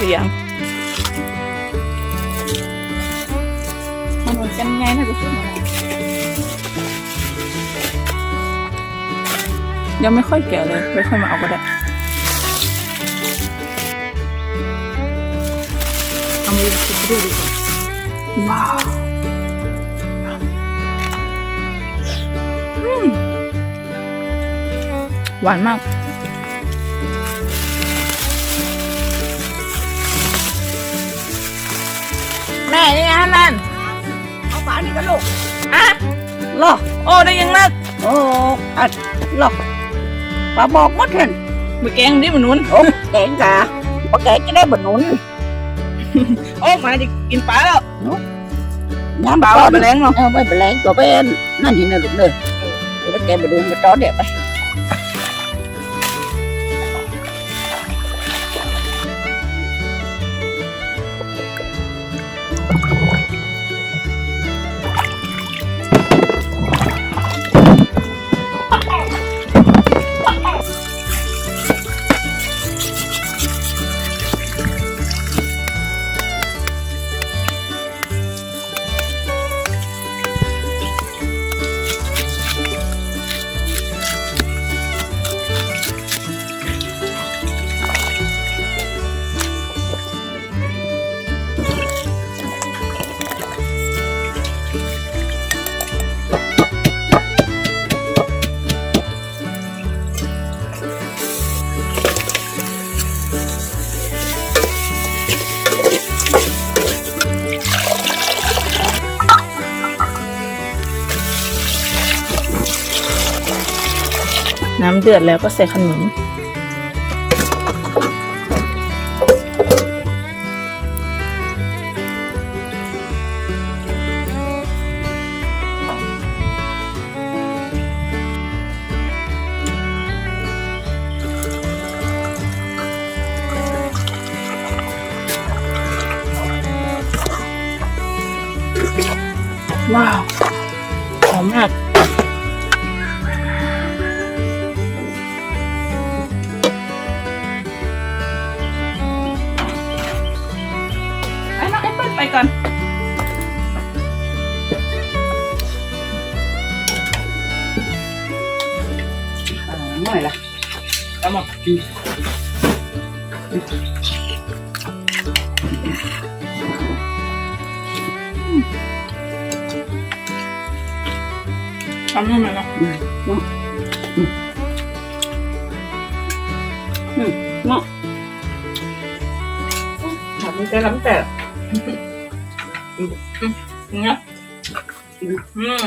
สียงมันเหมือนกันไงนะทุกคนยังไม่ค่อยแก่เลยไม่ค่อยมาเอาก็ได้เอามือคิดดูดีกว่าว้าวหวานมาก ฮันนันเอาฝานี่กันลูกอะหรอโอ้ได้ยังนักโอ้อัดหรอฝาบอกหมดเห็นไปแกงดิมันนุนโอ้แกงกาพอแกงจะได้บนหนุนโอ้มาจะกินปลาแล้วน้ำปลาปลาไปแล้งเนาะเออไม่เป็นไรตัวเป็นนั่นที่นั่นลูกเลยเดี๋ยวแกไปดูมาจอเดี๋ยวไป น้ำเดือดแล้วก็ใส่ขนุนว้าวหอมมาก ไปก่อน หน่อยละเอามาทำยังไงนะเนาะทำแต่ล้ำแต่ เนี้ยอืม